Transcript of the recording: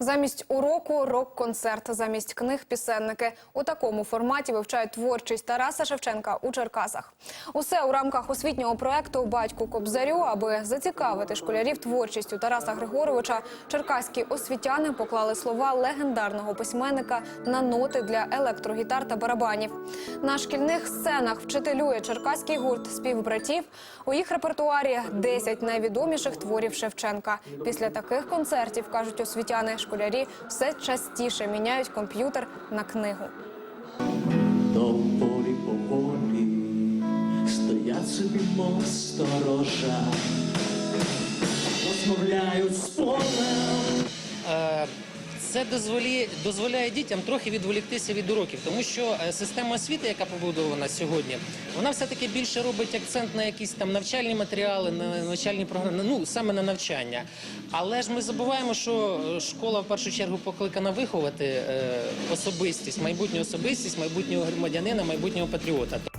Замість уроку рок-концерт, замість книг пісенники. У такому форматі вивчають творчість Тараса Шевченка у Черкасах. Усе у рамках освітнього проекту Батьку Кобзарю, аби зацікавити школярів творчістю Тараса Григоровича. Черкаські освітяни поклали слова легендарного письменника на ноти для електрогітар та барабанів. На шкільних сценах вчителює черкаський гурт співбратів. У їх репертуарі 10 найвідоміших творів Шевченка. Після таких концертів кажуть освітяни, школярі все частіше міняють комп'ютер на книгу. Доволі поволі стоять собі, мов сторожа, розмовляють з Це дозволяє, дозволяє дітям трохи відволіктися від уроків, тому що е, система освіти, яка побудована сьогодні, вона все-таки більше робить акцент на якісь там навчальні матеріали, на навчальні програми, ну саме на навчання. Але ж ми забуваємо, що е, школа в першу чергу покликана виховати е, особистість, майбутню особистість, майбутнього громадянина, майбутнього патріота.